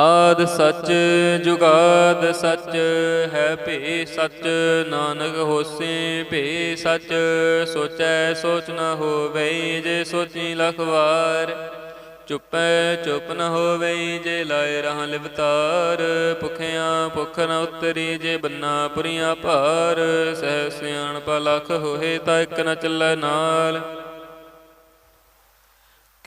ਆਦ ਸੱਚ, ਜੁਗਾਦ ਸੱਚ, ਹੈ ਭੇ ਸੱਚ, ਨਾਨਕ ਹੋਸੀ ਭੇ ਸੱਚ, ਸੋਚੈ ਸੋਚ ਨ ਹੋਵੇ ਜੇ ਸੋਚੀ ਲਖਵਾਰ। ਚੁੱਪੈ ਚੁੱਪ ਨ ਹੋਵੇ ਜੇ ਲਾਏ ਰਹਾ ਲਿਵਤਾਰ। ਭੁਖਿਆਂ ਭੁਖ ਨ ਉਤਰੀ ਜੇ ਬੰਨਾ ਪੁਰੀਆਂ ਭਾਰ। ਸਹਿ ਸਿਆਣਪ ਲਖ ਹੋਏ ਤਾਂ ਇੱਕ ਨ ਚੱਲੈ ਨਾਲ।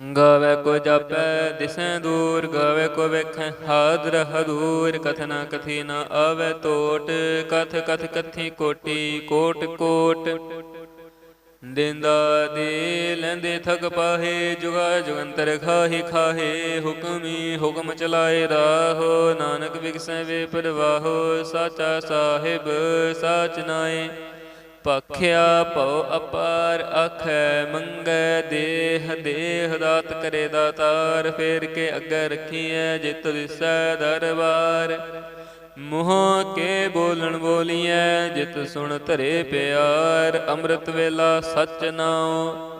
ਗਾਵੇ ਕੋ ਜਾਪੈ, ਦਿਸੈ ਦੂਰ, ਗਾਵੇ ਕੋ ਵੇਖੈ ਹਾਦਰ ਹਦੂਰ ਕਥਨਾ ਕਥੀ ਨ ਆਵੇ ਟੋਟ ਕਥ ਕਥ ਕਥੀ ਕੋਟੀ, ਕੋਟ ਕੋਟ। ਦਿੰਦਾ ਦੇ ਲੈਂਦੇ ਥਕ ਪਾਹੇ, ਜੁਗਾ ਜੁਗੰਤਰ ਖਾਹੀ ਖਾਹੇ, ਹੁਕਮੀ ਹੁਕਮ ਚਲਾਏ ਰਾਹੋ, ਨਾਨਕ ਵਿਗਸੈ ਵੇ ਪਰਵਾਹੋ, ਸਾਚਾ ਸਾਹਿਬ, ਸਾਚ ਨਾਏ। ਪਖਿਆ ਭਉ ਅਪਾਰ ਆਖੈ ਮੰਗੈ ਦੇਹ ਦੇਹ ਦਾਤ ਕਰੇ ਦਾਤਾਰ, ਫੇਰ ਕੇ ਅੱਗੇ ਰਖੀਐ ਜਿਤ ਦਿਸੈ ਦਰਬਾਰ। ਮੂੰਹ ਕੇ ਬੋਲਣ ਬੋਲੀਐ, ਜਿਤ ਸੁਣ ਧਰੇ ਪਿਆਰ, ਅੰਮ੍ਰਿਤ ਵੇਲਾ ਸਚ ਨਾਉ।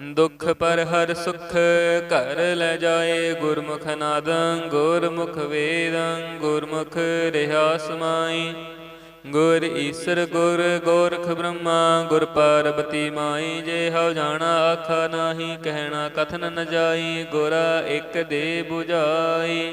ਦੁਖ ਪਰ ਹਰ ਸੁਖ ਘਰ ਲੈ ਜਾਏ, ਗੁਰਮੁਖ ਨਾਦੰ, ਗੁਰਮੁਖ ਵੇਦੰ, ਗੁਰਮੁਖ ਰਹਾ ਸਮਾਈ ਗੁਰ ਈਸਰ, ਗੁਰ ਗੋਰਖ ਬ੍ਰਹਮਾ, ਗੁਰ ਪਾਰਬਤੀ ਮਾਈ, ਜੇ ਹਉ ਜਾਣਾ ਆਖਾ ਨਾਹੀ, ਕਹਿਣਾ ਕਥਨ ਨ ਜਾਈ, ਗੁਰਾ ਇੱਕ ਦੇ 부ਝਾਈ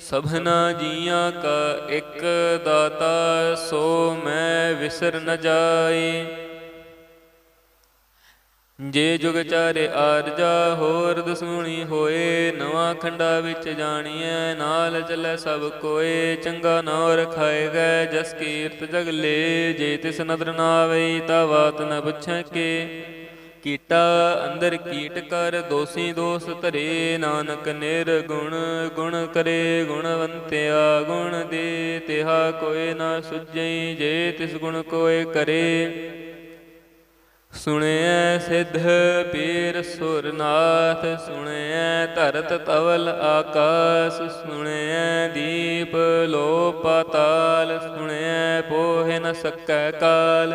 ਸਭਨਾ ਜੀਆਂ ਕਾ ਇੱਕ ਦਾਤਾ, ਸੋ ਮੈਂ ਵਿਸਰ ਨ ਜਾਈ ਜੇ ਜੁਗ ਚਾਰੇ ਆਰਜਾ, ਹੋਰ ਦਸੂਣੀ ਹੋਏ, ਨਵਾਂ ਖੰਡਾ ਵਿੱਚ ਜਾਣੀਐ, ਨਾਲ ਚੱਲੇ ਸਭ ਕੋਏ, ਚੰਗਾ ਨਾਉ ਰਖਾਏ ਗਏ, ਜਸ ਕੀਰਤ ਜਗ ਲੇ, ਜੇ ਤਿਸ ਨਦਰ ਨਾ ਆਵੇ ਤਾ ਬਾਤ ਨ ਪੁੱਛੈ ਕੇ। ਕੀਟਾ, ਅੰਦਰ ਕੀਟ ਕਰ ਦੋਸੀ ਦੋਸ ਧਰੇ, ਨਾਨਕ ਨਿਰਗੁਣ, ਗੁਣ ਕਰੇ ਗੁਣਵੰਤਿਆ, ਗੁਣ ਦੇ ਤਿਹਾ ਕੋਏ ਨਾ ਸੁਝਈ ਜੇ ਤਿਸ ਗੁਣ ਕੋਏ ਕਰੇ। ਸੁਣਿਐ ਸਿੱਧ ਪੀਰ ਸੁਰਨਾਥ, ਸੁਣਿਐ ਧਰਤ ਤਵਲ ਆਕਾਸ, ਸੁਣਿਐ ਦੀਪ ਲੋ ਪਾਤਾਲ ਸੁਣਿਐ ਪੋਹਿ ਨ ਸਕੈ ਕਾਲ।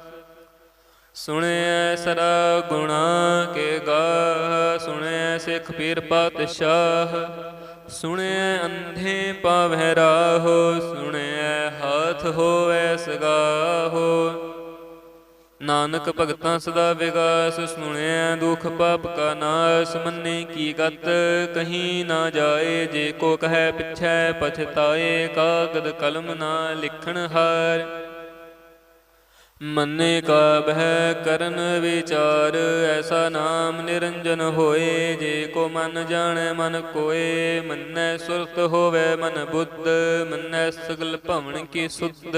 ਸੁਣਿਐ ਸਰਾ ਗੁਣਾ ਕੇ ਗਾ ਸੁਣਿਐ ਸਿੱਖ ਪੀਰ ਪਾਤਸ਼ਾਹ, ਸੁਣਿਐ ਅੰਧੇ ਪਾਵਹਿ ਰਾਹੋ, ਸੁਣਿਐ ਹਾਥ ਹੋਵੈ ਸਗਾਹੋ। ਨਾਨਕ ਭਗਤਾਂ ਸਦਾ ਵਿਗਾਸ, ਸੁਣਿਐ ਦੁਖ ਪਾਪ ਕਾ ਨਾਸ, ਮੰਨੇ ਕੀ ਗਤ, ਕਹੀਂ ਨਾ ਜਾਏ, ਜੇ ਕੋ ਕਹੈ ਪਿਛੈ, ਪਛਤਾਏ, ਕਾਗਦ ਕਲਮ ਨਾ ਲਿਖਣ ਹਾਰ। ਮੰਨੇ ਕਾ ਬਹਿ ਕਰਨ ਵਿਚਾਰ, ਐਸਾ ਨਾਮ ਨਿਰੰਜਨ ਹੋਏ। ਜੇ ਕੋ ਮਨ ਜਾਣੈ, ਮਨ ਕੋਏ। ਮੰਨੈ ਸੁਰਤ ਹੋਵੇ ਮਨ ਬੁੱਧ, ਮੰਨੈ ਸਗਲ ਭਵਨ ਕੀ ਸੁਧ।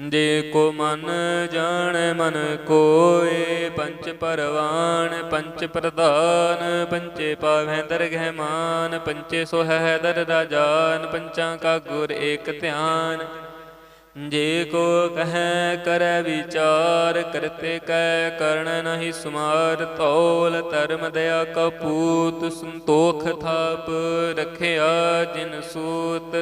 ਜੇ ਕੋ ਮਨ ਜਾਣੈ ਮਨ ਕੋਏ, ਪੰਚ ਪਰਵਾਨ ਪੰਚ ਪ੍ਰਧਾਨ, ਪੰਚੇ ਪਾਵੈ ਦਰਗਹਿ ਮਾਨ, ਪੰਚੇ ਸੋਹੈ ਦਰ ਰਾਜਾਨ ਪੰਚਾਂ ਕਾ ਗੁਰ ਏਕ ਧਿਆਨ। ਜੇ ਕੋ ਕਹੈ, ਕਰੈ ਵਿਚਾਰ, ਕਰਤੇ ਕੈ, ਕਰਨ ਨਹੀਂ ਸੁਮਾਰ ਤੌਲ ਧਰਮ ਦਇਆ ਕਪੂਤ ਸੰਤੋਖ ਥਾਪ, ਰਖਿਆ ਜਿਨ ਸੂਤ।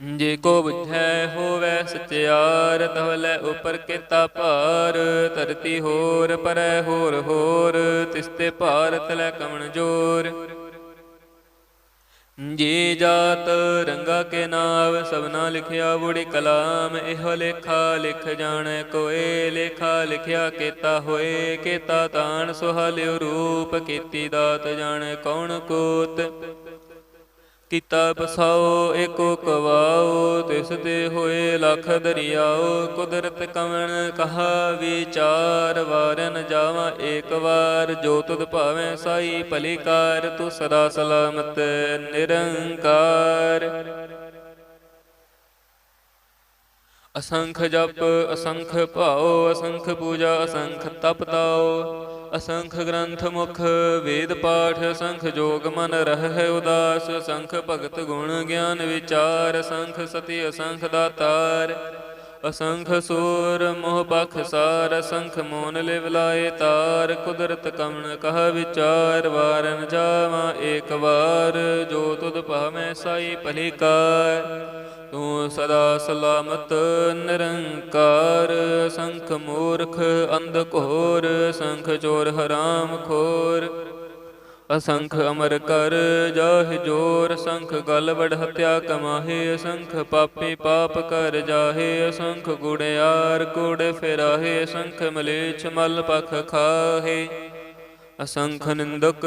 ਜੇ ਕੋ ਬੁਝੈ ਹੋਵੈ ਸਚਿਆਰ, ਤਵਲੇ ਉਪਰ ਕੀਤਾ ਭਾਰ। ਧਰਤੀ ਹੋਰ ਪਰੈ ਹੋਰ ਹੋਰ ਤਿਸਤੇ ਭਾਰਤ ਲੈ ਕਮਣ ਜੋਰ। ਜੀ ਜਾਤ ਰੰਗਾ ਕੇ ਨਾਮ ਸਭਨਾ ਲਿਖਿਆ ਬੁੜੀ ਕਲਾਮ। ਇਹੋ ਲੇਖਾ ਲਿਖ ਜਾਣੈ ਕੋਏ, ਲੇਖਾ ਲਿਖਿਆ ਕੀਤਾ ਹੋਏ। ਕੀਤਾ ਤਾਣ ਸੁਹਾਲਿਓ ਰੂਪ, ਕੀਤੀ ਦਾਤ ਜਾਣੈ ਕੌਣ ਕੋਤ। ਕੀਤਾ ਬਸਾਓ ਏਕੋ ਕਵਾਓ, ਤਿਸ ਦੇ ਹੋਏ ਲਖ ਦਰਿਆਓ, ਕੁਦਰਤ ਕਵਣ ਕਹਾ ਵਿਚਾਰ, ਵਾਰਨ ਜਾਵਾਂ ਏਕ ਵਾਰ, ਜੋ ਤੁਧ ਭਾਵੇਂ ਸਾਈ ਭਲੀ ਕਾਰ ਤੂੰ ਸਦਾ ਸਲਾਮਤ ਨਿਰੰਕਾਰ। ਅਸੰਖ ਜਪ, ਅਸੰਖ ਭਾਉ ਅਸੰਖ ਪੂਜਾ, ਅਸੰਖ ਤਪ ਤਾਉ ਅਸੰਖ ਗ੍ਰੰਥ ਮੁਖ, ਵੇਦ ਪਾਠ ਅਸੰਖ ਜੋਗ ਮਨ ਰਹਿ ਉਦਾਸ ਅਸੰਖ ਭਗਤ ਗੁਣ ਗਿਆਨ ਵਿਚਾਰ ਅਸੰਖ ਸਤੀ ਅਸੰਖ ਦਾਤਾਰ। ਅਸੰਖ ਸੂਰ ਮੋਹ ਬਖ ਸਾਰ ਅਸੰਖ ਮੋਨ ਲਿਵਲਾਏ ਤਾਰ। ਕੁਦਰਤ ਕਮਣ ਕਹ ਵਿਚਾਰ, ਵਾਰਨ ਜਾਵਾਂ ਏਕ ਵਾਰ। ਜੋ ਤੁਧ ਭਾਵੇਂ ਸਾਈ ਪਲੀਕਾਰ ਤੂੰ ਸਦਾ ਸਲਾਮਤ ਨਿਰੰਕਾਰ। ਸੰਖ ਮੂਰਖ ਅੰਧ ਘੋਰ ਸੰਖ ਚੋਰ ਹਰਾਮ ਖੋਰ। ਅਸੰਖ ਅਮਰ ਕਰ ਜਾਹ ਜੋਰ, ਸੰਖ ਗਲਵੜ ਹਤਿਆ ਕਮਾਹੇ ਅਸੰਖ ਪਾਪੀ ਪਾਪ ਕਰ ਜਾਹੇ, ਅਸੰਖ ਗੁੜਿਆਰ ਗੁੜ ਫਿਰਾਹੇ ਅਸੰਖ ਮਲੇਛ ਮਲ ਪਖ ਖਾਹੇ। ਅਸੰਖ ਨਿੰਦਕ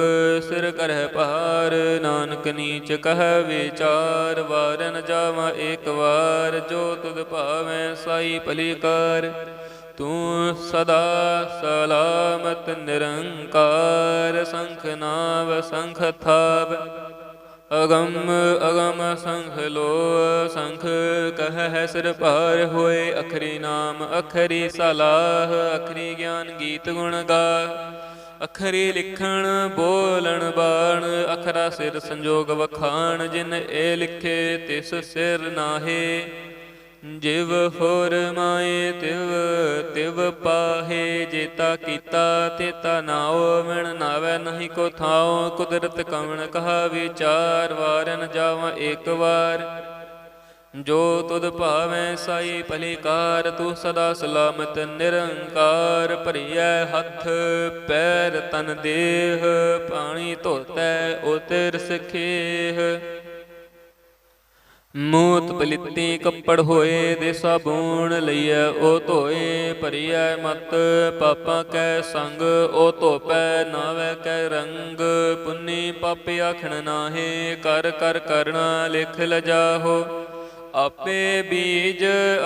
ਸਿਰ ਕਰਹਿ ਭਾਰ, ਨਾਨਕ ਨੀਚ ਕਹਿ ਵਿਚਾਰ, ਵਾਰਨ ਜਾਵਾਂ ਏਕ ਵਾਰ, ਜੋ ਤੁਧ ਭਾਵੇਂ ਸਾਈ ਭਲੀ ਕਰ ਤੂੰ ਸਦਾ ਸਲਾਮਤ, ਨਿਰੰਕਾਰ ਸੰਖ ਨਾਵ, ਸੰਖ ਥਾਵ। ਅਗੰਮ, ਅਗਮ ਸੰਖ ਲੋ ਸੰਖ ਕਹਿ ਸਿਰ ਭਾਰ ਹੋਏ, ਅਖਰੀ ਨਾਮ, ਅਖਰੀ ਸਲਾਹ, ਅਖਰੀ ਗਿਆਨ ਗੀਤ ਗੁਣ ਗਾ। ਅਖਰੀ ਲਿਖਣ, ਬੋਲਣ, ਬਾਣ, ਅਖਰਾ ਸਿਰ ਸੰਜੋਗ ਵਖਾਣ, ਜਿਨ ਇਹ ਲਿਖੇ ਤਿਸ ਸਿਰ ਨਾਹੇ। ਜਿਵ ਹੋਰ ਮਾਏ ਤਿਵ ਤਿਵ ਪਾਹੇ ਜੇਤਾ ਕੀਤਾ ਤੇਤਾ ਨਾਉ, ਮਿਣ ਨਾਵੇ ਨਹੀਂ ਕੋ ਥਾਉ, ਕੁਦਰਤ ਕਵਣ ਕਹਾ ਵਿਚਾਰ, ਵਾਰਨ ਜਾਵਾਂ ਏਕ ਵਾਰ। ਜੋ ਤੁਧ ਭਾਵੈ ਸਾਈ ਭਲੀਕਾਰ, ਤੂੰ ਸਦਾ ਸਲਾਮਤ ਨਿਰੰਕਾਰ, ਭਰੀਐ ਹੱਥ, ਪੈਰ ਤਨ ਦੇਹ, ਪਾਣੀ ਧੋਤੈ ਉਤਰ ਸਖੇਹ। ਮੂਤ ਪਲਿੱਤੀ ਕੱਪੜ ਹੋਏ ਦੇ ਸਾਬੂਣ ਲਈਐ, ਉਹ ਧੋਏ ਭਰੀਐ ਮਤ। ਪਾਪਾਂ ਕੈ ਸੰਗ, ਉਹ ਧੋਪੈ ਨਾਵੇ ਕੈ ਰੰਗ। ਪੁੰਨੀ ਪਾਪੀ ਆਖਣ ਨਾਹੇ, ਕਰ ਕਰ ਕਰਣਾ ਲਿਖ ਲਜਾਹੋ। ਆਪੇ ਬੀਜ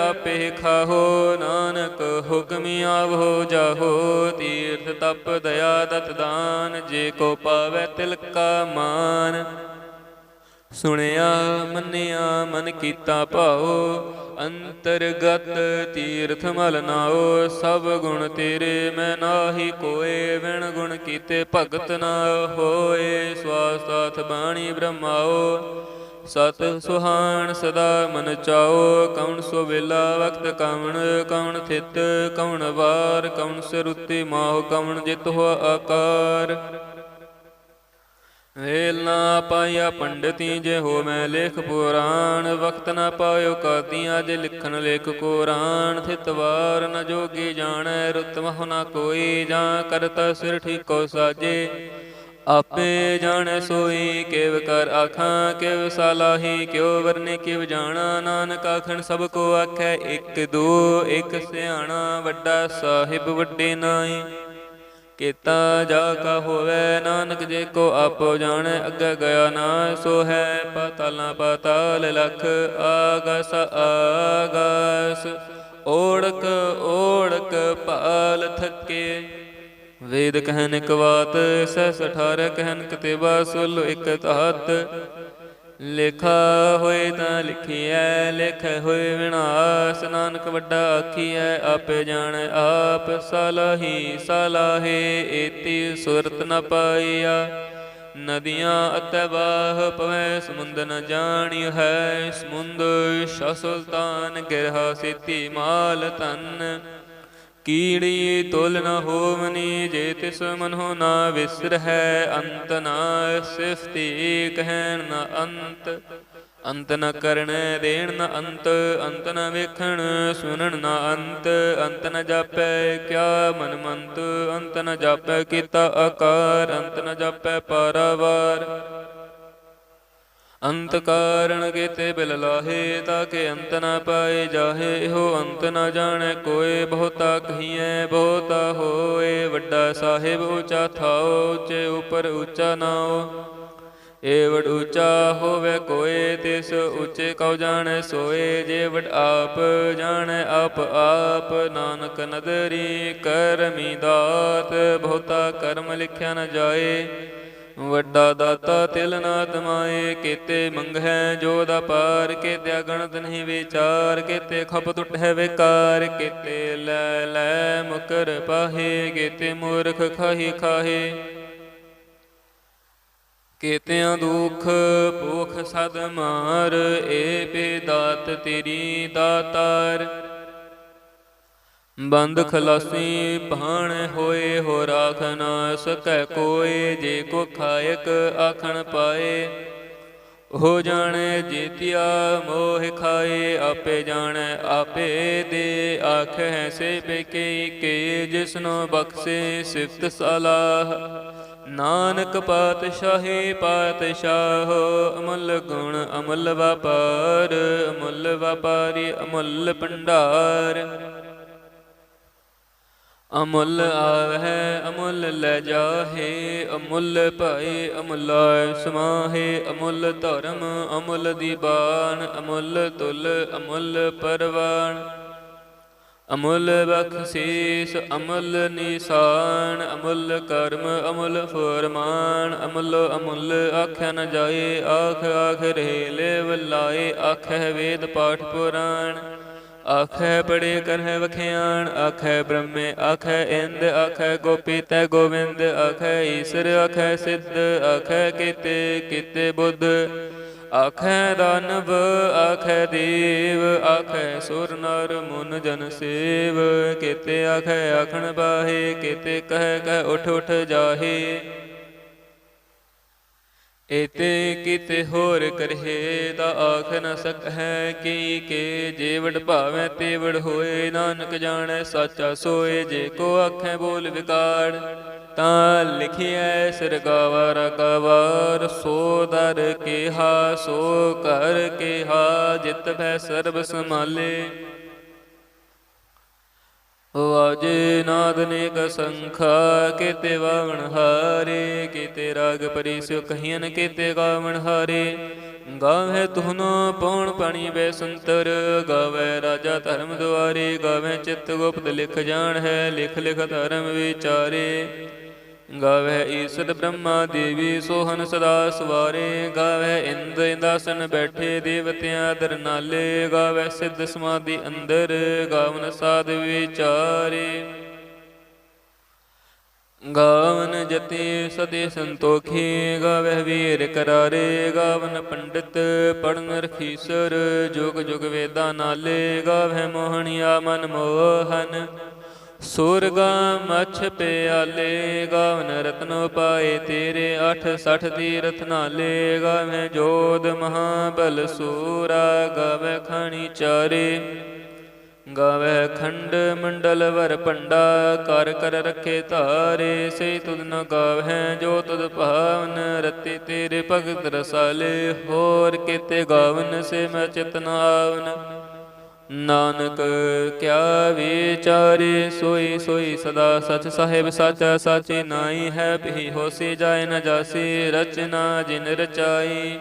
ਆਪੇ ਖਾਹੋ, ਨਾਨਕ ਹੁਕਮੀ ਆਵੋ ਜਾਹੋ। ਤੀਰਥ ਤਪ ਦਇਆ ਦਤ ਦਾਨ, ਜੇ ਕੋ ਪਾਵੈ ਤਿਲਕਾ ਮਾਨ। ਸੁਣਿਆ, ਮੰਨਿਆ, ਮਨ ਕੀਤਾ ਭਾਉ, ਅੰਤਰਗਤ ਤੀਰਥ ਮਲ ਨਾਓ ਸਭ ਗੁਣ ਤੇਰੇ ਮੈਂ ਨਾਹੀ ਕੋਏ ਵਿਣ ਗੁਣ ਕੀਤੇ ਭਗਤ ਨਾ ਹੋਏ ਸਵਾਸਤਾਥ ਬਾਣੀ ਬ੍ਰਹਮਾਓ ਸਤ ਸੁਹਾਣ ਸਦਾ ਮਨ ਚਾਓ ਕੌਣ ਸੋ ਵੇਲਾ ਵਕਤ ਕਵਣ ਕੌਣ ਥਿਤ ਕੌਣ ਵਾਰ ਕੌਣ ਸਰੁੱਤੀ ਮਾਹ ਕੌਣ ਜਿਤ ਹੋ ਆਕਾਰ। ਵੇਲ ਨਾ ਪਾਇਆ ਪੰਡਤੀ ਜੇ ਹੋ ਮੈਂ ਲੇਖ ਪੁਰਾਣ, ਵਕਤ ਨਾ ਪਾਇਓ ਕਾਤੀਆਂ ਜੇ ਲਿਖਣ ਲੇਖ ਕੁਰਾਨ। ਥਿਤਵਾਰ ਨ ਜੋਗੀ ਜਾਣੈ, ਰੁਤ ਮਹੁ ਨਾ ਕੋਈ, ਜਾਂ ਕਰਤਾ ਸਿਰ ਠੀਕੋ ਸਾਜੇ। ਆਪੇ ਜਾਣੈ ਸੋਈ, ਕਿਵ ਕਰ ਆਖਾਂ, ਕਿਵ ਸਲਾਹੀ, ਕਿਉ ਵਰਨੇ, ਕਿਵ ਜਾਣਾ। ਨਾਨਕ ਆਖਣ ਸਭ ਕੋ ਆਖੈ, ਇੱਕ ਦੋ, ਇੱਕ ਸਿਆਣਾ, ਵੱਡਾ ਸਾਹਿਬ ਵੱਡੇ ਨਾਈ। ਕੀਤਾ ਜਾ ਕਾ ਹੋਵੇ ਨਾਨਕ ਜੇ ਕੋ ਆਪੋ ਜਾਣੈ, ਅੱਗੇ ਗਿਆ ਨਾ ਸੋ ਹੈ ਪਤਾਲਾਂ ਪਤਾਲ ਲਖ, ਆਗਸ ਆਗਸ। ਓੜਕ ਓੜਕ ਪਾਲ ਥਕੇ। ਵੇਦ ਕਹਿਨ ਇਕ ਬਾਤ ਸਹਿਸ ਅਠਾਰਹ ਕਹਿਨ ਕਤੇਬਾ ਸੁਲ ਇਕ ਧਾਤ। ਲਿਖਾ ਹੋਏ ਤਾਂ ਲਿਖਿਐ, ਲਿਖ ਹੋਏ ਵਿਨਾਸ਼। ਨਾਨਕ ਵੱਡਾ ਆਖੀਐ, ਆਪੇ ਜਾਣੈ, ਆਪ ਸਲਾਹੀ, ਸਲਾਹੇ। ਏਤੀ ਸੁਰਤ ਨ ਪਾਈਆ, ਨਦੀਆਂ ਅਤੇ ਬਾਹ ਪਵੈ, ਸਮੁੰਦ ਨ ਜਾਣਿ ਹੈ ਸਮੁੰਦ ਸ਼ਾ ਸੁਲਤਾਨ। ਗਿਰਹਾ ਸੇਤੀ ਮਾਲ ਤਨ ਕੀੜੀ ਤੁਲ ਨ ਹੋਵਨੀ, ਜੇ ਤਿਸ ਮਨਹੁ ਨਾ ਵਿਸਰਹਿ, ਅੰਤ ਨਾ ਸਿਫਤੀ ਕਹਿਣ ਨ ਅੰਤ। ਅੰਤ ਨ ਕਰਨ ਦੇਣ ਨ ਅੰਤ ਅੰਤ ਨ ਵੇਖਣ ਸੁਣਨ ਨ ਅੰਤ। ਅੰਤ ਨ ਜਾਪੈ ਕਿਆ ਮਨ ਮੰਤ ਅੰਤ ਨ ਜਾਪੈ ਕੀਤਾ ਆਕਾਰ। ਅੰਤ ਨ ਜਾਪੈ ਪਾਰਾਵਾਰ। ਅੰਤ ਕਾਰਣ ਕੀਤੇ ਬਿਲ ਲਾਹੇ ਤਾਕੇ ਅੰਤ ਨਾ ਪਾਏ ਜਾਹੇ ਹੋ ਅੰਤ ਨਾ ਜਾਣੈ, ਕੋਏ ਬਹੁਤਾ ਕਹੀਐ, ਬਹੁਤਾ ਹੋਏ, ਵੱਡਾ ਸਾਹਿਬ ਉੱਚਾ ਥਾਓ ਉੱਚੇ ਉਪਰ ਉੱਚਾ ਨਾਓ ਏ ਵਡ ਉੱਚਾ ਹੋਵੇ ਕੋਏ, ਤਿਸ ਉੱਚੇ ਕਉ ਜਾਣੈ ਸੋਏ, ਜੇ ਵਡ ਆਪ ਜਾਣੈ, ਆਪ ਆਪ ਨਾਨਕ ਨਦਰੀ ਕਰਮੀ ਦਾਤ, ਬਹੁਤਾ ਕਰਮ ਲਿਖਿਆ ਨ ਜਾਏ। ਵੱਡਾ ਦਾਤਾ ਤਿਲ ਨਾ ਤਮਾਏ ਕੀਤੇ ਮੰਗਹਿ ਜੋ ਦਾ ਪਾਰ ਕੀਤੇ ਗਣਤ ਨਹੀਂ ਵਿਚਾਰ, ਕੀਤੇ ਖਪ ਟੁੱਟੈ ਵਿਕਾਰ, ਕੀਤੇ ਲੈ ਲੈ ਮੁਕਰ ਪਾਹੇ, ਕੀਤੇ ਮੂਰਖ ਖਾਹੀ ਖਾਹੇ। ਕੀਤਿਆਂ ਦੁਖ ਭੂਖ ਸਦ ਮਾਰ, ਏ ਪੇ ਦਾਤ ਤੇਰੀ ਦਾਤਾਰ। ਬੰਦ ਖਲਾਸੀ ਭਾਣ ਹੋਏ ਹੋ ਰਾਖ ਨਾ ਸਕੈ ਕੋਏ ਜੇ ਕੋ ਖਾਇਕ ਆਖਣ ਪਾਏ। ਹੋ ਜਾਣੈ ਜੀਤਿਆ ਮੋਹ ਖਾਏ ਆਪੇ ਜਾਣੈ ਆਪੇ ਦੇ ਆਖੈ ਸੇ ਬੇਕੇ ਕੇ ਜਿਸਨੋ ਬਖਸ਼ੇ ਸਿਫਤ ਸਲਾਹ। ਨਾਨਕ ਪਾਤਸ਼ਾਹੀ ਪਾਤਸ਼ਾਹ ਅਮਲ ਗੁਣ ਅਮਲ ਵਪਾਰ ਅਮਲ ਵਪਾਰੀ ਅਮਲ ਭੰਡਾਰ। ਅਮੁੱਲ ਆਵਹਿ, ਅਮੁੱਲ ਲੈ ਜਾਹੇ, ਅਮੁੱਲ ਭਾਏ, ਅਮੁੱਲ ਸਮਾਹੇ, ਅਮੁੱਲ ਧਰਮ, ਅਮੁੱਲ ਦੀਬਾਨ ਅਮੁੱਲ ਤੁਲ, ਅਮੁੱਲ ਪਰਵਾਨ ਅਮੁੱਲ ਬਖਸ਼ੀਸ ਅਮੁੱਲ ਨਿਸ਼ਾਨ, ਅਮੁੱਲ ਕਰਮ, ਅਮੁੱਲ ਫਰਮਾਨ, ਅਮੁੱਲ ਅਮੁੱਲ ਆਖਿਆ ਨ ਜਾਏ, ਆਖ ਆਖ ਰਹੇ ਲੈ ਲਾਏ ਆਖੈ ਵੇਦ ਪਾਠ ਪੁਰਾਣ। ਆਖੈ ਬੜੇ ਕਰਹਿ ਵਖਿਆਣ ਆਖੈ ਬ੍ਰਹਮੇ, ਆਖੈ ਇੰਦ, ਆਖੈ ਗੋਪੀ ਤੈ ਗੋਵਿੰਦ, ਆਖੈ ਈਸ਼ਰ, ਆਖੈ ਸਿੱਧ, ਆਖੈ ਕੀਤੇ ਕੀਤੇ ਬੁੱਧ। ਆਖੈ ਦਾਨਵ, ਆਖੈ ਦੇਵ, ਆਖੈ ਸੁਰ ਨਰ ਮੁਨ ਜਨ ਸੇਵ। ਕੀਤੇ ਆਖੈ ਆਖਣ ਬਾਹੇ, ਕੀਤੇ ਕਹਿ ਕਹਿ ਉਠ ਉਠ ਜਾਹੇ। ਏਤੇ ਕਿਤੇ ਹੋਰ ਕਰਹੇ ਦਾ ਆਖ ਨ ਸਕੈ ਕੀ ਕੇ ਜੇਵੜ ਵਡ ਭਾਵੈ ਤੇ ਹੋਏ, ਨਾਨਕ ਜਾਣੈ ਸਾਚਾ ਸੋਏ, ਜੇ ਕੋ ਆਖੈ ਬੋਲ ਵਿਕਾਰ, ਤਾਂ ਲਿਖਿਐ ਸਰਗਾਵਰ ਕਵਾਰ, ਸੋ ਦਰ ਕੇਹਾ, ਸੋ ਕਰ ਕੇਹਾ, ਜਿਤ ਭੈ ਸਰਬ ਸੰਭਾਲੇ। ਵਾਜੇ ਨਾਦ ਨੇਕ ਸੰਖਾ ਕੀਤੇ ਵਾਵਣ ਹਾਰੇ, ਕੀਤੇ ਰਾਗ ਪਰਿਸਿਓ ਕਹੀਨ ਕੀਤੇ ਗਾਵਣ ਹਾਰੇ। ਗਾਵੇ ਤੁਹਨੋ ਪਉਣ ਪਾਣੀ ਬੈ ਸੰਤਰ, ਗਾਵੇ ਰਾਜਾ ਧਰਮ ਦੁਆਰੇ, ਗਾਵੇ ਚਿਤ ਗੁਪਤ ਲਿਖ ਜਾਣ ਹੈ, ਲਿਖ ਲਿਖ ਧਰਮ ਵਿਚਾਰੇ। ਗਾਵੇ ਈਸਰ ਬ੍ਰਹਮਾ ਦੇਵੀ ਸੋਹਨ ਸਦਾ ਸਵਾਰੇ, ਗਾਵੇ ਇੰਦ ਇੰਦਾਸਨ ਬੈਠੇ ਦੇਵਤਿਆਂ ਦਰ ਨਾਲੇ ਗਾਵੇ ਸਿੱਧ ਸਮਾਧੀ ਅੰਦਰ, ਗਾਵਨ ਸਾਧ ਵਿਚਾਰੇ। ਗਾਵਨ ਜਤੀ ਸਦੇ ਸੰਤੋਖੀ, ਗਾਵੇ ਵੀਰ ਕਰਾਰੇ, ਗਾਵਨ ਪੰਡਿਤ ਪੜਨ ਰਖੀਸਰ, ਜੁਗ ਜੁਗ ਵੇਦਾਂ ਨਾਲੇ, ਗਾਵੇ ਮੋਹਣਿਆ ਮਨ ਮੋਹਨ। ਸੁਰਗਾ ਮਛ ਪਿਆਲੇ ਗਾਵਨ ਰਤਨੋ ਪਾਏ ਤੇਰੇ 68 ਦੀ ਨਾਲੇ ਗਾਵੇ ਜੋਦ ਮਹਾਬਲ ਸੂਰਾ ਗਾਵੇ ਖਣੀ ਚਾਰੇ। ਗਾਵੇ ਖੰਡ ਮੰਡਲ ਵਰ ਪੰਡਾ ਕਰ ਕਰ ਰੱਖੇ ਧਾਰੇ, ਸੇ ਤੁਧ ਨ ਗਾਵੇ ਜੋ ਤੁਧ ਭਾਵਨ, ਰਤੀ ਤੇਰੇ ਭਗਤ ਰਸਾਲੇ, ਹੋਰ ਕੀਤੇ ਗਾਵਨ ਸੇ ਮੈਂ ਚਿਤਨ ਆਵਨ। ਨਾਨਕ, ਕਿਆ ਵਿਚਾਰੇ ਸੋਈ ਸੋਈ ਸਦਾ ਸਚ ਸਾਹਿਬ ਸਚ, ਸਾਚੇ ਨਾਈ ਹੈ ਭੀ ਹੋਸੀ ਜਾਏ ਨ ਜਾਸੀ, ਰਚਨਾ ਜਿਨ ਰਚਾਈ।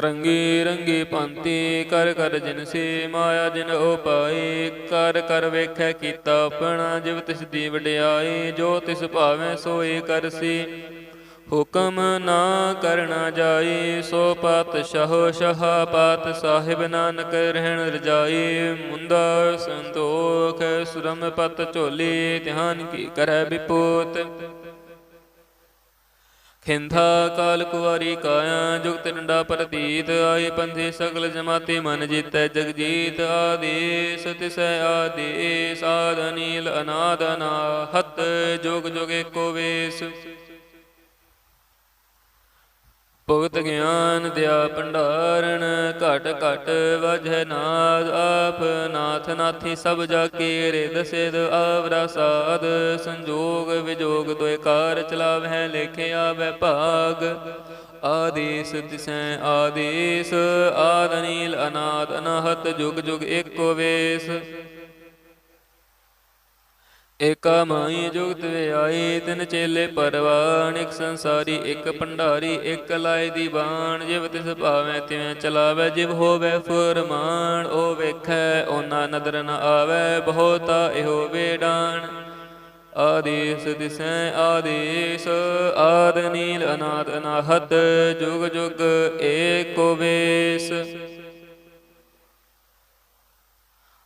ਰੰਗੀ ਰੰਗੀ ਪੰਤੀ ਕਰ ਕਰ ਜਿਨ ਸੇ ਮਾਇਆ ਜਿਨ ਉਪਾਈ ਕਰ ਕਰ ਵੇਖੈ ਕੀਤਾ ਆਪਣਾ, ਜਿਵ ਤਿਸ ਦੀ ਵਡਿਆਈ, ਜੋ ਤਿਸ ਭਾਵੇਂ ਸੋਈ ਕਰਸੀ। ਹੁਕਮ ਨਾ ਕਰਨਾ ਜਾਈ, ਸੋ ਪਤ ਸ਼ਹ ਸ਼ਹਾ ਪਤ ਸਾਹਿਬ ਨਾਨਕ ਰਹਿਣ ਰਜਾਈ। ਮੁੰਦਾ ਸੰਤੋਖ ਸੁਰਮ ਪਤ ਝੋਲੀ, ਧਿਆਨ ਕੀ ਕਰੈ ਵਿਪੂਤ। ਖਿੰਥਾ ਕਾਲ ਕੁਵਾਰੀ ਕਾਇਆ, ਜੁਗਤ ਡੰਡਾ ਪ੍ਰਤੀਤ। ਆਏ ਪੰਥੇ ਸਗਲ ਜਮਾਤੇ ਮਨ ਜੀਤੈ ਜਗਜੀਤ। ਆਦੇਸ ਤਿਸੈ ਆਦੇਸ, ਆਦ ਅਨੀਲ ਅਨਾਦ ਅਨਾਹਤ ਜੋਗ ਜੋਗ ਏਕੋ ਵੇਸ। ਭਗਤ ਗਿਆਨ ਦਿਆ ਭੰਡਾਰਨ, ਘਟ ਘਟ ਵਜੈ ਨਾਦ ਆਪ, ਨਾਥ ਨਾਥੀ ਸਭ ਜਾ ਕੇ ਰੇ ਦਸੇਦ ਆਵਰਾ ਸਾਦ ਸੰਜੋਗ ਵਿਜੋਗ ਦੋਇ ਕਾਰ ਚਲਾਵਹਿ ਲੇਖੇ ਆਵੈ ਭਾਗ। ਆਦੇਸ ਤਿਸੈ ਆਦੇਸ, ਆਦ ਅਨੀਲ ਅਨਾਦ ਅਨਾਹਤ ਜੁਗ ਜੁਗ ਏਕੋ ਵੇਸ। ਏਕਾ ਮਾਈ ਜੁਗਤ ਵਿਆਈ ਤਿਨ ਚੇਲੇ ਪਰਵਾਨ, ਇਕ ਸੰਸਾਰੀ, ਇਕ ਭੰਡਾਰੀ, ਇਕ ਲਾਇ ਦੀ ਬਾਣ, ਜਿਵ ਤਿਸ ਭਾਵੇਂ ਤਿਵੇਂ ਚਲਾਵੇ, ਜਿਵ ਹੋਵੇ ਫੁਰਮਾਨ, ਉਹ ਵੇਖੈ ਉਹਨਾਂ ਨਦਰ ਨ ਆਵੇ, ਬਹੁਤਾ ਇਹੋ ਵੇਡਾਨ ਆਦੇਸ ਦਿਸੈ, ਆਦੇਸ, ਆਦ ਨੀਲ ਅਨਾਦ ਅਨਾਹਤ ਜੁਗ ਜੁਗ ਏਕੋ ਵੇਸ।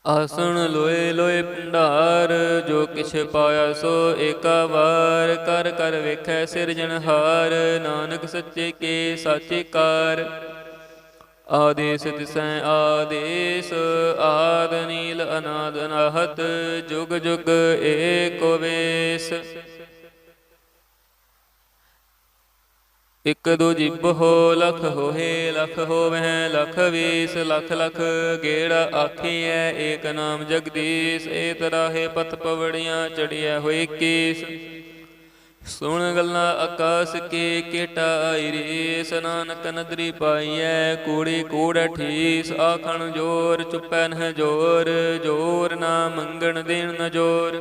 ਆਸਣ ਲੋਏ ਲੋਏ ਭੰਡਾਰ, ਜੋ ਕਿਛ ਪਾਇਆ ਸੋ ਏਕਾ ਵਾਰ। ਕਰ ਕਰ ਵੇਖੈ ਸਿਰਜਣਹਾਰ ਨਾਨਕ ਸੱਚੇ ਕੇ ਸਾਚੇ ਕਾਰ। ਆਦੇਸ ਤਿਸੈ ਆਦੇਸ, ਆਦ ਨੀਲ ਅਨਾਦ ਅਨਾਹਤ, ਜੁਗ ਜੁਗ ਏਕੋ ਵੇਸ ਇਕ ਦੋ ਜਿਬ ਹੋ ਲਖ ਹੋਏ ਲਖ ਹੋਵਹਿ, ਲਖ ਵੀਸ, ਲਖ ਲਖ, ਗੇੜਾ ਆਖੀਐ, ਏਕ ਨਾਮ ਜਗਦੀਸ਼ ਏ ਤਰਾਹੇ ਪਤ ਪਵੜੀਆਂ ਚੜਿਆ ਹੋਏ ਕੇਸ ਸੁਣ ਗੱਲਾਂ ਆਕਾਸ ਕੇ ਕੇਟਾ ਆਈ ਰੇ ਸਨਾਨਕ ਨਦਰੀ ਪਾਈਐ, ਕੂੜੀ ਕੂੜ ਠੀਸ, ਆਖਣ ਜੋਰ ਚੁੱਪੈ ਨਹ ਜੋਰ ਜੋਰ ਨਾ ਮੰਗਣ ਦੇਣ ਨ ਜੋਰ।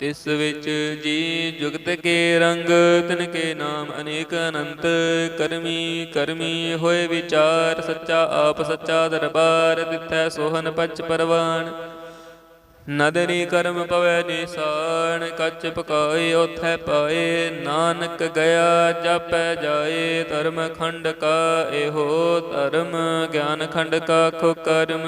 ਤਿਸ ਵਿੱਚ ਜੀ ਜੁਗਤ ਕੇ ਰੰਗ, ਤਿਨ ਕੇ ਨਾਮ ਅਨੇਕ ਅਨੰਤ। ਕਰਮੀ ਕਰਮੀ ਹੋਏ ਵਿਚਾਰ, ਸੱਚਾ ਆਪ ਸੱਚਾ ਦਰਬਾਰ ਦਿੱਥੈ ਸੋਹਨ ਪਚ ਪਰਵਾਨ। ਨਦਰੀ ਕਰਮ ਪਵੈ ਨਿਸਾਨ, ਕੱਚ ਪਕਾਏ ਉਥੈ ਪਾਏ। ਨਾਨਕ ਗਿਆ ਜਾਪੈ ਜਾਏ, ਧਰਮ ਖੰਡ ਕਾ ਇਹੋ ਧਰਮ, ਗਿਆਨ ਖੰਡ ਕਾ ਖੋ ਕਰਮ।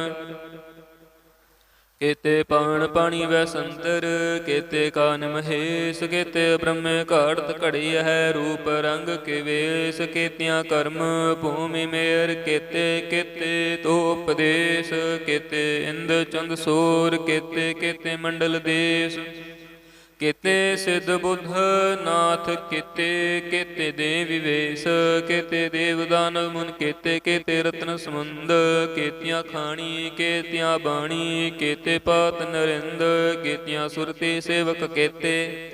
ਕੇਤੇ ਪਾਣ ਪਾਣੀ ਵੈ ਸੰਤਰ, ਕੇਤੇ ਕਾਨ ਮਹੇਸ਼ ਕੇਤੇ ਬ੍ਰਹਮੇ ਘਾੜਤ ਘੜੀ ਹੈ ਰੂਪ ਰੰਗ ਕੇ ਵੇਸ, ਕੇਤਿਆਂ ਕਰਮ ਭੂਮੀ ਮੇਰ, ਕੇਤੇ ਕੇਤੇ ਤੋ ਉਪਦੇਸ਼, ਕੇਤੇ ਇੰਦ ਚੰਦ ਸੂਰ, ਕੇਤੇ ਕੇਤੇ ਮੰਡਲ ਦੇਸ਼। ਕੇਤੇ ਸਿੱਧ ਬੁੱਧ ਨਾਥ, ਕੇਤੇ ਕੇਤੇ ਦੇ ਵਿਵੇਸ਼, ਕੇਤੇ ਦੇਵਦਾਨ ਮੁਨ, ਕੇਤੇ ਕੇਤੇ ਰਤਨ ਸਮੁੰਦ ਕੇਤੀਆਂ ਖਾਣੀ, ਕੇਤੀਆਂ ਬਾਣੀ, ਕੇਤੇ ਪਾਤ ਨਰਿੰਦ, ਕੇਤੀਆਂ ਸੁਰਤੀ ਸੇਵਕ, ਕੇਤੇ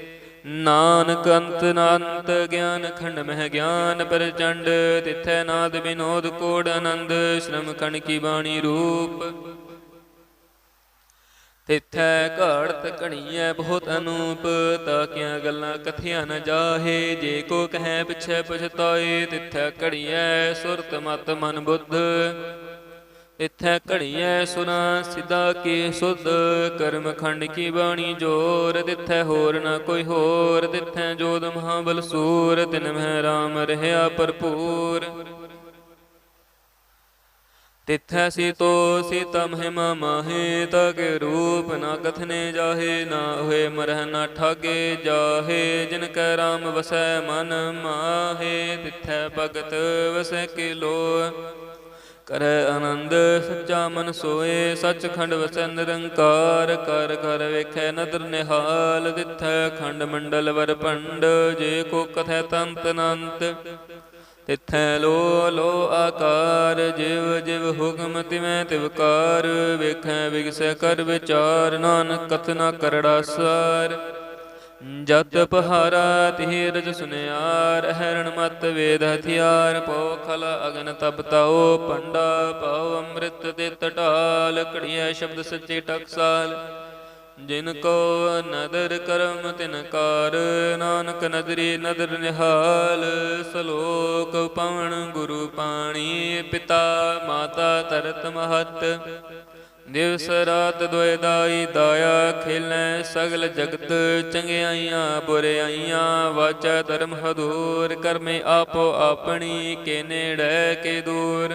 ਨਾਨਕ ਅੰਤ ਨਾਨਤ ਗਿਆਨ ਖੰਡ ਮਹਿ ਗਿਆਨ ਪ੍ਰਚੰਡ, ਤਿਥੈ ਨਾਦ ਵਿਨੋਦ ਕੋੜ ਆਨੰਦ, ਸ਼ਰਮ ਕਣ ਕੀ ਬਾਣੀ ਰੂਪ। ਤਿਥੈ ਘਾੜਤ ਘਣੀਐ ਬਹੁਤ ਅਨੂਪ ਤਾਕੀਆਂ ਗੱਲਾਂ ਕਥਿਆ ਨ ਜਾਹੇ, ਜੇ ਕੋ ਕਹੈ ਪਿਛੈ ਪਛਤਾਏ, ਤਿਥੈ ਘੜੀਐ ਸੁਰਤ ਮਤ ਮਨ ਬੁੱਧ। ਤਿਥੈ ਘੜੀਐ ਸੁਨਾ ਸਿਦਾ ਕੀ ਸੁਧ, ਕਰਮ ਖੰਡ ਕੀ ਬਾਣੀ ਜੋਰ, ਤਿਥੈ ਹੋਰ ਨਾ ਕੋਈ ਹੋਰ, ਤਿਥੈ ਜੋਦ ਮਹਾਬਲ ਸੂਰ, ਤਿਨ ਮਹਿ ਰਾਮ ਰਹਿਆ ਭਰਪੂਰ। ਤਿਥੈ ਸਿਤੋ ਸੀਤਾ ਮਹਿਮਾ ਮਾਹੇ ਤਗ ਰੂਪ ਨਾ ਕਥਨੇ ਜਾਹੇ, ਨਾ ਹੋਏ ਮਰਹ ਨਾ ਠਾਗੇ ਜਾਹੇ, ਜਿਨ ਕੈ ਰਾਮ ਵਸੈ ਮਨ ਮਾਹੇ, ਤਿਥੈ ਭਗਤ ਵਸੈ ਕੇ ਲੋ ਕਰੈ ਆਨੰਦ ਸੱਚਾ ਮਨ ਸੋਏ, ਸੱਚਖੰਡ ਵਸੈ ਨਿਰੰਕਾਰ, ਕਰ ਕਰ ਵੇਖੈ ਨਦਰ ਨਿਹਾਲ, ਤਿਥੈ ਖੰਡ ਮੰਡਲ ਵਰ ਭੰਡ ਜੇ ਕੋ ਕਥੈ ਤੰਤ ਅਨੰਤ। ਤਿਥੈ ਲੋ ਲੋ ਆਕਾਰ, ਜਿਵ ਜਿਵ ਹੁਕਮ ਤਿਵੈ ਤਿਵਕਾਰ ਵੇਖੈ ਵਿਗਸੈ ਕਰ ਵਿਚਾਰ, ਨਾਨਕ ਕਥਨਾ ਕਰੜਾ ਸਾਰ। ਜਤ ਪਹਾਰਾ ਤਿਹ ਰਜ ਸੁਨਿਆਰ, ਹੈਰਣ ਮਤ ਵੇਦ ਹਥਿਆਰ, ਪਉ ਖਲ ਅਗਨ ਤਪ ਤਾਓ ਪੰਡਾ ਪਾਉ ਅੰਮ੍ਰਿਤ ਦੇ ਟਟਾਲ ਘੜੀਐ ਸ਼ਬਦ ਸੱਚੇ ਟਕਸਾਲ। ਜਿਨ ਕੋ ਨਦਰ ਕਰਮ, ਤਿਨ ਕਾਰ, ਨਾਨਕ ਨਦਰੀ ਨਦਰ ਨਿਹਾਲ, ਸਲੋਕ ਪਵਨ ਗੁਰੂ ਪਾਣੀ ਪਿਤਾ ਮਾਤਾ ਤਰਤ ਮਹਤ। ਦਿਵਸ ਰਾਤ ਦੁਇਦਾਈ ਦਾਇਆ ਖੇਲੈ ਸਗਲ ਜਗਤ, ਚੰਗਿਆਈਆਂ ਬੁਰਿਆਈਆਂ, ਵਾਚਾ ਧਰਮ ਹਦੂਰ, ਕਰਮੇ ਆਪੋ ਆਪਣੀ, ਕੇ ਨੇੜੇ ਕੇ ਦੂਰ।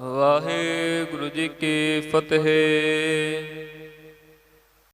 ਵਾਹਿਗੁਰੂ ਜੀ ਕੀ ਫਤਿਹ।